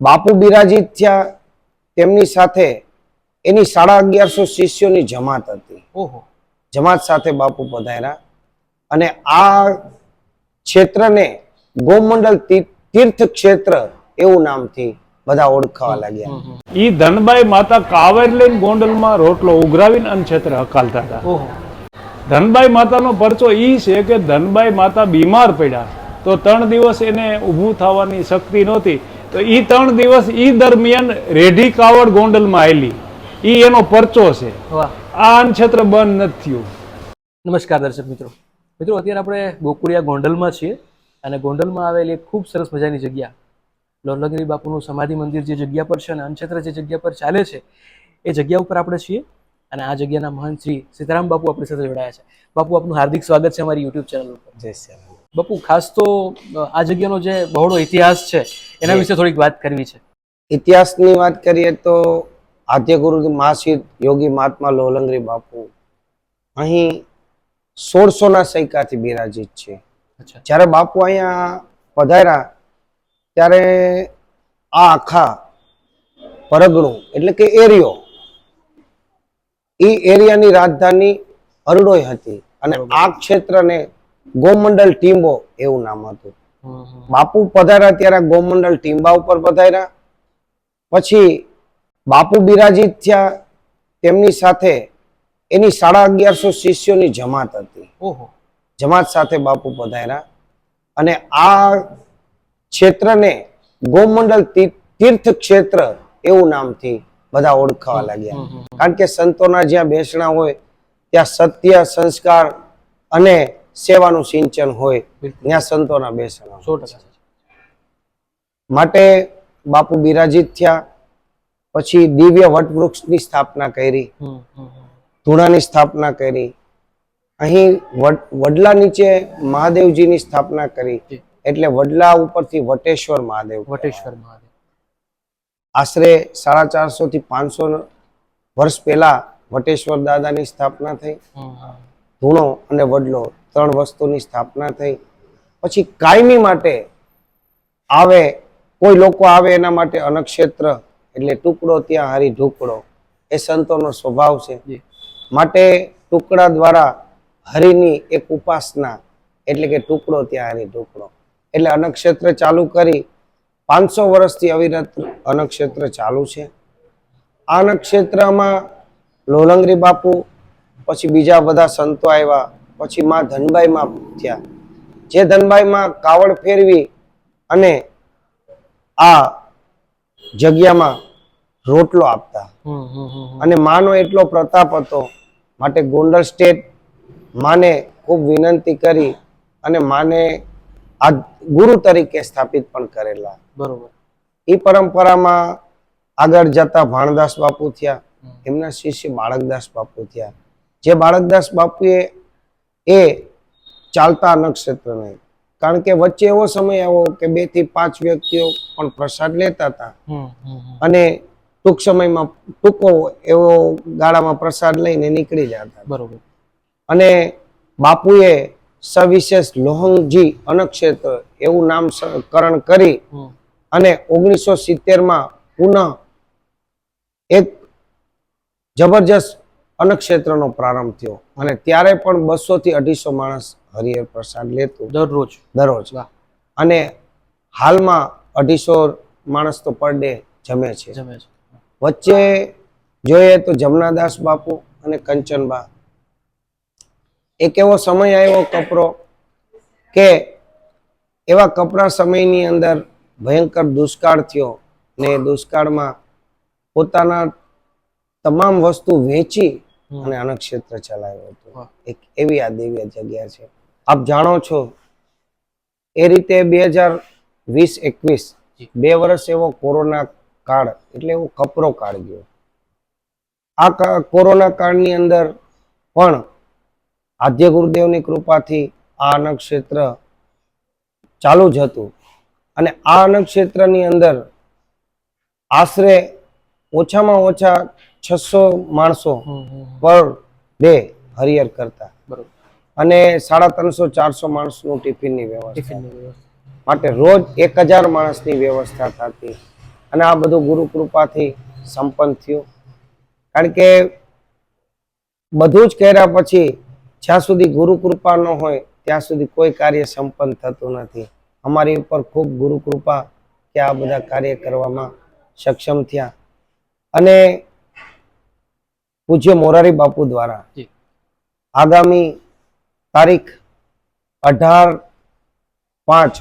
બાપુ બિરાજી થયા તેમની સાથે એની સાડા અગિયારસો શિષ્યોની જમાત હતી. ઓહો. જમાત સાથે બાપુ પધાર્યા અને આ ક્ષેત્રને ગોમંડલ તીર્થ ક્ષેત્ર એવું નામથી બધા ઓળખાવા લાગ્યા. ઈ ધનબાઈ માતા કાવેર લઈને ગોંડલમાં રોટલો ઉઘરાવીને અનક્ષેત્ર હકાલતા હતા ઓહો. ધનબાઈ માતાનો પરચો ઈ છે કે ધનબાઈ માતા બીમાર પડ્યા તો ત્રણ દિવસ એને ઊભું થવાની શક્તિ નહોતી. તો એ ત્રણ દિવસ ઈ દરમિયાન રેઢી કાવડ ગોંડલમાં આવેલી એ એનો પરચો છે. વાહ. આ અનક્ષેત્ર બંધ નથી થયું. નમસ્કાર દર્શક મિત્રો. મિત્રો અત્યારે આપણે ગોકુળિયા ગોંડલમાં છીએ અને ગોંડલમાં આવેલી એક ખૂબ સરસ મજાની જગ્યા. લોલગીરી બાપુનું સમાધિ મંદિર જે જગ્યા પર છે અને અનક્ષેત્ર જે જગ્યા પર ચાલે છે એ જગ્યા ઉપર આપણે છીએ અને આ જગ્યાના મહંત શ્રી સીતારામ બાપુ આપણી સાથે જોડાયા છે. બાપુ આપનું હાર્દિક સ્વાગત છે અમારી યુટ્યુબ ચેનલ ઉપર. જય શ્રી રામ. બાપુ ખાસ તો આ જગ્યાનો જે બહોળો ઇતિહાસ છે એના વિશે થોડીક વાત કરવી છે. ઇતિહાસની વાત કરીએ તો આદ્ય ગુરુ મહાસિદ્ધ યોગી મહાત્મા લોલંગરી બાપુ અહીં સોળસો ના સૈકાથી બિરાજિત છે. જ્યારે બાપુ અહીંયા પધાર્યા ત્યારે આ આખા પરગણું એટલે કે એરિયો એ એરિયાની રાજધાની અરડોઈ હતી અને આ ક્ષેત્રને ગોમંડલ ટીમ્બો એવું નામ હતું. બાપુ પધાર્યા ત્યારે ગોમંડલ ટીમ્બા ઉપર પધાર્યા. પછી બાપુ બિરાજીત થયા. તેમની સાથે એની સાડા અગિયારસો શિષ્યોની જમાત હતી. જમાત સાથે બાપુ પધાર્યા. અને આ ક્ષેત્રને ગોમંડલ તીર્થ ક્ષેત્ર એવું નામથી બધા ઓળખાવા લાગ્યા. કારણ કે સંતોના જ્યાં બેસણા હોય ત્યાં સત્ય સંસ્કાર અને સેવાનું સિંચન હોય ત્યાં સંતોના બેસણા. માટે બાપુ બિરાજિત થયા પછી દિવ્ય વટવૃક્ષની સ્થાપના કરી. ધૂણાની સ્થાપના કરી અહીં વડલા નીચે મહાદેવજીની સ્થાપના કરી એટલે વડલા ઉપરથી વટેશ્વર મહાદેવ વટેશ્વર મહાદેવ આશરે સાડા ચારસો થી પાંચસો વર્ષ પહેલા વટેશ્વર દાદાની સ્થાપના થઈ. ધૂણો અને વડલો ત્રણ વસ્તુની સ્થાપના થઈ. પછી કાયમી માટે આવે કોઈ લોકો આવે એના માટે અનક્ષેત્ર એટલે ટુકડો ત્યાં હારી ઢુકડો. એ સંતોનો સ્વભાવ છે. માટે ટુકડા દ્વારા હરિની એક ઉપાસના એટલે કે ટુકડો ત્યાં હરી ઢુકડો. એટલે અનક્ષેત્ર ચાલુ કરી પાંચસો વર્ષથી અવિરત અનક્ષેત્ર ચાલુ છે. આ નક્ષેત્રમાં લોલંગરી બાપુ પછી બીજા બધા સંતો આવ્યા. પછી માં ધનબાઈમાં થયા. જે ધનબાઈમાં કાવડ ફેરવી અને આ જગ્યામાં રોટલો આપતા. અને માનો એટલો પ્રતાપ હતો માટે ગોંડલ સ્ટેટ માને ખૂબ વિનંતી કરી અને માને આ ગુરુ તરીકે સ્થાપિત પણ કરેલા. બરોબર. એ પરંપરામાં આગળ જતા ભાણદાસ બાપુ થયા એમના શિષ્ય બાળકદાસ બાપુ થયા. જે બાળકદાસ બાપુએ એ ચાલતા નક્ષત્ર નહીં. કારણ કે વચ્ચે એવો સમય આવ્યો કે બેથી પાંચ વ્યક્તિઓ પણ પ્રસાદ લેતા હતા. અને ટૂંક સમયમાં ટૂંકો એવો ગાળામાં પ્રસાદ લઈને નીકળી જતા બરોબર. અને બાપુએ સવિશેષ લોહંગજી અનક્ષેત્ર એવું નામકરણ કરી અને ઓગણીસો સિત્તેરમાં પુનઃ એક જબરજસ્ત અનક્ષેત્રનો પ્રારંભ થયો. અને ત્યારે પણ બસો થી અઢીસો માણસ હરિહર પ્રસાદ લેતું દરરોજ. દરરોજ. અને હાલમાં અઢીસો માણસ તો પર ડે જમે છે. જમે છે. વચ્ચે જોઈએ તો જમનાદાસ બાપુ અને કંચનબા એક એવો સમય આવ્યો કપરો કે એવા કપરા સમયની અંદર ભયંકર દુષ્કાળ થયો ને દુષ્કાળમાં પોતાના તમામ વસ્તુ વેચી. અને અનક્ષેત્ર ચલાવ્યું હતું. એક એવી આ દિવ્ય જગ્યા છે. આપ જાણો છો એ રીતે બે હજાર વીસ એકવીસ બે વર્ષ એવો કોરોના કાળ એટલે એવો કપરો કાળ ગયો. આ કોરોના કાળની અંદર પણ આદ્ય ગુરુદેવની કૃપાથી આ અનક્ષેત્ર ચાલુ જ હતું. અને આ અનક્ષેત્રની અંદર આશરે ઓછામાં ઓછા છસો માણસો. પર ડે હરિયર કરતા. બરોબર. અને સાડા ત્રણસો ચારસો માણસનું ટિફિનની વ્યવસ્થા. માટે રોજ એક હજાર માણસની વ્યવસ્થા થતી. અને આ બધું ગુરુ કૃપાથી સંપન્ન થયું. કારણ કે બધું જ કર્યા પછી જ્યાં સુધી ગુરુ કૃપા ન હોય ત્યાં સુધી કોઈ કાર્ય સંપન્ન થતું નથી. અમારી ઉપર ખૂબ ગુરુ કૃપા કે આ બધા કાર્ય કરવામાં સક્ષમ થયા. અને પૂજ્ય મોરારી બાપુ દ્વારા. આગામી તારીખ અઢાર પાંચ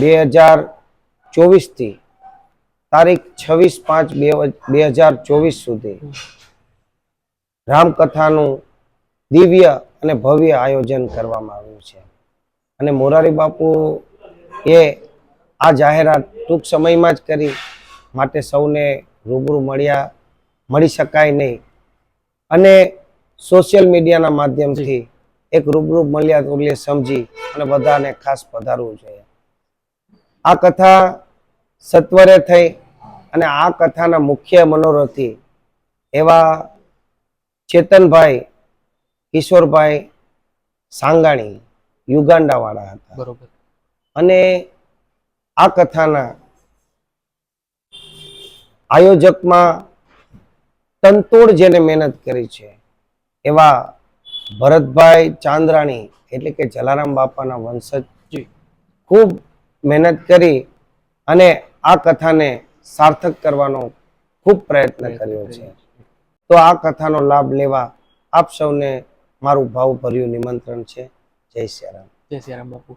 બે હજાર ચોવીસથી તારીખ છવ્વીસ પાંચ બે બે હજાર ચોવીસ સુધી રામકથાનું દિવ્ય અને ભવ્ય આયોજન કરવામાં આવ્યું છે. અને મોરારી બાપુ એ આ જાહેરાત ટૂંક સમયમાં જ કરી. માટે સૌને રૂબરૂ મળ્યા. મળી શકાય નહીં. અને સોશિયલ મીડિયાના માધ્યમથી એક રૂબરૂ મળ્યા તો સમજી અને બધાને ખાસ પધારવું જોઈએ. આ કથા સત્વરે થઈ અને આ કથાના મુખ્ય મનોરથી એવા ચેતનભાઈ કિશોરભાઈ સાંગાણી યુગાંડાવાળા હતા. બરોબર. અને આ કથાના આયોજકમાં તનતોડ જેને મહેનત કરી છે, એવા ભરતભાઈ ચાંદ્રાણી એટલે કે જલારામ બાપાના વંશજ ખૂબ મહેનત કરી અને આ કથાને સાર્થક કરવાનો ખૂબ પ્રયત્ન કર્યો છે. તો આ કથાનો લાભ લેવા આપ સૌને મારું ભાવભર્યું નિમંત્રણ છે. જય શ્રી રામ જય સિયારામ બાપુ.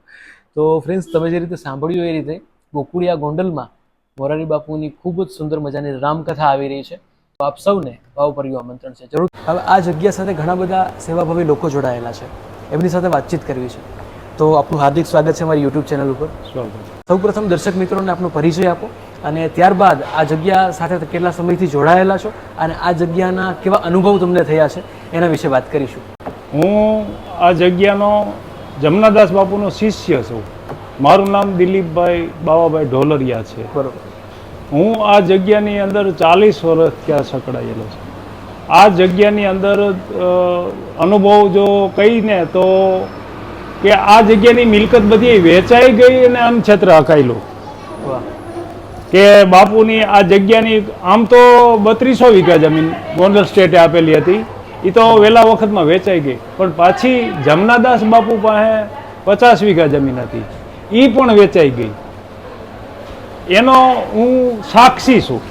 તો ફ્રેન્ડ્સ તમે જે રીતે સાંભળ્યું એ રીતે ગોકુળિયા ગોંડલમાં મોરારી બાપુની ખૂબ જ સુંદર મજાની રામકથા આવી રહી છે. તો આપ સૌને ભાવભર્યું આમંત્રણ છે. જરૂર. હવે આ જગ્યા સાથે ઘણા બધા સેવાભાવી લોકો જોડાયેલા છે. એમની સાથે વાતચીત કરવી છે. તો આપનું હાર્દિક સ્વાગત છે મારી યુટ્યુબ ચેનલ ઉપર. સૌપ્રથમ દર્શક મિત્રોને આપનો પરિચય આપો અને ત્યારબાદ આ જગ્યા સાથે કેટલા સમયથી જોડાયેલા છો અને આ જગ્યાના કેવા અનુભવ તમને થયા છે એના વિશે વાત કરીશું. હું આ જગ્યાનો જમનાદાસ બાપુનો શિષ્ય છું. મારું નામ દિલીપભાઈ બાવાભાઈ ઢોલરિયા છે. બરોબર. હું આ જગ્યાની અંદર ચાલીસ વર્ષ ત્યાં સંકળાયેલો છું. આ જગ્યાની અંદર અનુભવ જો કહીને તો કે આ જગ્યાની મિલકત બધી વેચાઈ ગઈ અને અનક્ષેત્ર હકાયેલું વાહ. કે બાપુની આ જગ્યાની આમ તો બત્રીસો વીઘા જમીન ગોંડલ સ્ટેટે આપેલી હતી. એ તો વહેલા વખતમાં વેચાઈ ગઈ. પણ પાછી જમનાદાસ બાપુ પાસે પચાસ વીઘા જમીન હતી. એ પણ વેચાઈ ગઈ. એનો હું સાક્ષી છું.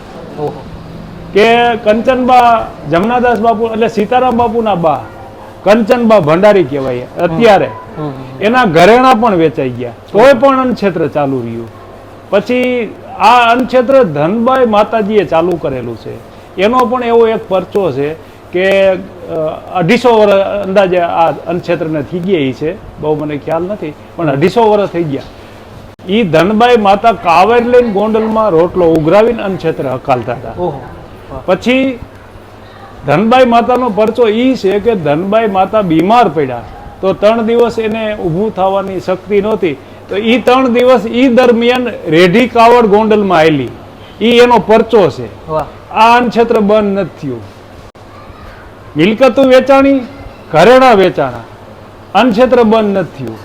કે કંચનબા જમનાદાસ બાપુ એટલે સીતારામ બાપુના બા કંચનબા ભંડારી કહેવાય અત્યારે. એના ઘરેણા પણ વેચાઈ ગયા. તોય પણ અન્નક્ષેત્ર ચાલુ રહ્યું. પછી આ અન્નક્ષેત્ર ધનબાઈ માતાજીએ ચાલુ કરેલું છે. એનો પણ એવો એક પરચો છે કે અઢીસો વર્ષ અંદાજે આ અન્નક્ષેત્રને થઈ ગયા છે. બહુ મને ખ્યાલ નથી પણ અઢીસો વર્ષ થઈ ગયા. ઈ ધનબાઈ માતા કાવેર લઈને ગોંડલમાં રોટલો ઉઘરાવીને અન્નક્ષેત્ર હકાલતા હતા. પછી ધનબાઈ માતાનો પરચો એ છે કે ધનબાઈ માતા બીમાર પડ્યા. તો ત્રણ દિવસ એને ઊભું થવાની શક્તિ નહોતી. તો એ ત્રણ દિવસ એ દરમિયાન રેઢી કાવડ ગોંડલમાં આવેલી એ એનો પરચો છે. આ અન્નક્ષેત્ર બંધ નથી થયું. મિલકતો વેચાણી ઘરેણા વેચાણા. અન્નક્ષેત્ર બંધ નથી થયું.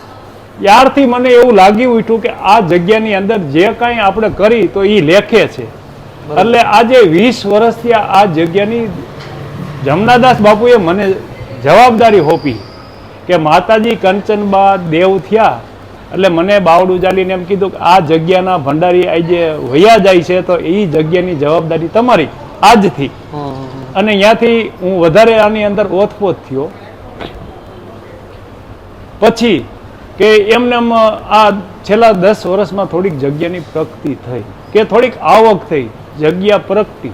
ત્યારથી મને એવું લાગી ઉઠ્યું કે આ જગ્યાની અંદર જે કાંઈ આપણે કરી તો એ લેખે છે. એટલે આજે વીસ વર્ષથી આ જગ્યાની જમનાદાસ બાપુએ મને જવાબદારી હોપી કે માતાજી કંચનબા દેવ થયા એટલે મને બાવડું ચાલીને એમ કીધું કે આ જગ્યાના ભંડારી આજે વયા જાય છે તો એ જગ્યાની જવાબદારી તમારી આજથી. અને ત્યાંથી હું વધારે આની અંદર ઓથપોથ થયો. પછી કે એમને એમ આ છેલ્લા દસ વર્ષમાં થોડીક જગ્યાની પ્રગતિ થઈ કે થોડીક આવક થઈ, જગ્યા પ્રગતિ.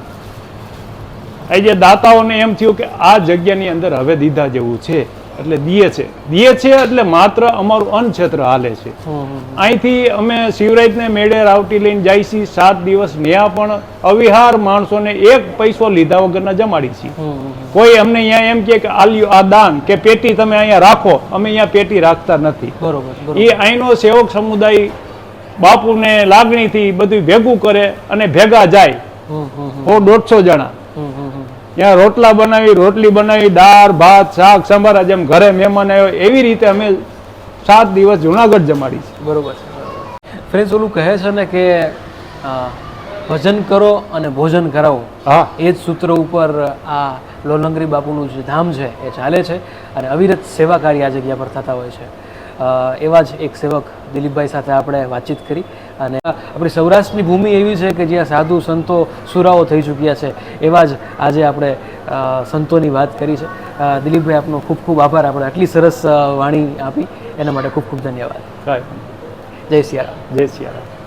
આજે દાતાઓને એમ થયું કે આ જગ્યાની અંદર હવે દીધા જેવું છે. એટલે દિયે છે. દિયે છે એટલે માત્ર અમારું અન્ન ક્ષેત્ર હાલે છે. અહીંથી અમે શિવરાજને મેળે રાવટી લઈને જાય છીએ. સાત દિવસ ન્યા પણ અવિહાર માણસોને એક પૈસો લીધા વગરના જમાડી છીએ. કોઈ અમને અહીંયા એમ કે આલ્યું આ દાન કે પેટી તમે અહીંયા રાખો. અમે અહીંયા પેટી રાખતા નથી. બરોબર એ અહીંનો સેવક સમુદાય બાપુને લાગણીથી બધું ભેગું કરે અને ભેગા જાય. દોઢસો જણા. ત્યાં રોટલા બનાવી રોટલી બનાવી દાળ ભાત શાક સંભાર જેમ ઘરે મહેમાન આવ્યો એવી રીતે અમે સાત દિવસ જુનાગઢ જમાડી છે. બરોબર છે. ફ્રેન્ડ્સ ઓલું કહે છે ને કે ભજન કરો અને ભોજન કરાવો. હા. એ જ સૂત્ર ઉપર આ લોલંગરી બાપુનું જે ધામ છે એ ચાલે છે અને અવિરત સેવા કાર્ય આ જગ્યા પર થતા હોય છે. એવા જ એક સેવક દિલીપભાઈ સાથે આપણે વાતચીત કરી. અને આપણી સૌરાષ્ટ્રની ભૂમિ એવી છે કે જ્યાં સાધુ સંતો સુરાઓ થઈ ચૂક્યા છે એવા જ આજે આપણે સંતોની વાત કરી છે. દિલીપભાઈ આપનો ખૂબ ખૂબ આભાર. આપણે આટલી સરસ વાણી આપી. એના માટે ખૂબ ખૂબ ધન્યવાદ. જય સિયારામ. જય સિયારામ.